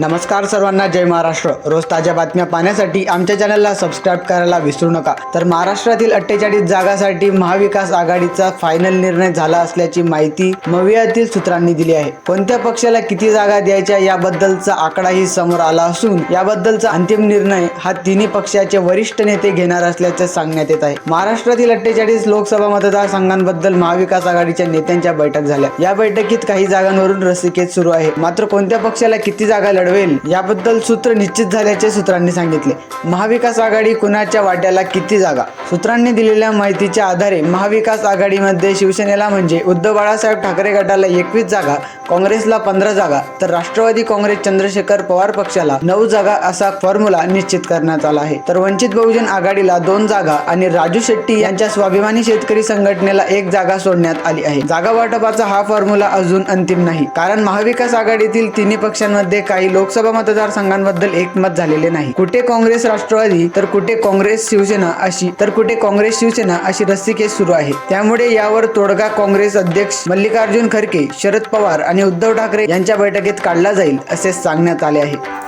नमस्कार सर्वांना जय महाराष्ट्र. रोज ताज्या बातम्या पाहण्यासाठी आमच्या चॅनलला सबस्क्राईब करायला विसरू नका. तर महाराष्ट्रातील अठ्ठेचाळीस जागासाठी महाविकास आघाडीचा फायनल निर्णय झाला असल्याची माहिती मवियातील सूत्रांनी दिली आहे. कोणत्या पक्षाला किती जागा द्यायच्या याबद्दलचा आकडाही समोर आला असून याबद्दलचा अंतिम निर्णय हा तिन्ही पक्षाचे वरिष्ठ नेते घेणार असल्याचे सांगण्यात येत आहे. महाराष्ट्रातील अठ्ठेचाळीस लोकसभा मतदारसंघांबद्दल महाविकास आघाडीच्या नेत्यांच्या बैठक झाल्या. या बैठकीत काही जागांवरून रसिकेत सुरू आहे. मात्र कोणत्या पक्षाला किती जागा लढ लढवेल याबद्दल सूत्र निश्चित झाल्याचे सूत्रांनी सांगितले. महाविकास आघाडी कुणाच्या वाट्याला किती जागा? सूत्रांनी दिलेल्या माहितीच्या आधारे महाविकास आघाडीमध्ये शिवसेनेला म्हणजे उद्धव बाळासाहेब ठाकरे गटाला एकवीस जागा काँग्रेसला पंधरा जागा तर राष्ट्रवादी काँग्रेस चंद्रशेखर पवार पक्षाला नऊ जागा असा फॉर्म्युला निश्चित करण्यात आला आहे. तर वंचित बहुजन आघाडीला दोन जागा आणि राजू शेट्टी यांच्या स्वाभिमानी शेतकरी संघटनेला एक जागा सोडण्यात आली आहे. जागा वाटपाचा हा फॉर्म्युला अजून अंतिम नाही. कारण महाविकास आघाडीतील तिन्ही पक्षांमध्ये काही लोकसभा मतदारसंघांबद्दल एकमत झालेले नाही. कुठे काँग्रेस राष्ट्रवादी तर कुठे काँग्रेस शिवसेना अशी तर कुठे काँग्रेस शिवसेना अशी रस्सीकेस सुरू आहे. त्यामुळे यावर तोडगा काँग्रेस अध्यक्ष मल्लिकार्जुन खरके शरद पवार आणि उद्धव ठाकरे यांच्या बैठकीत काढला जाईल असे सांगण्यात आले आहे.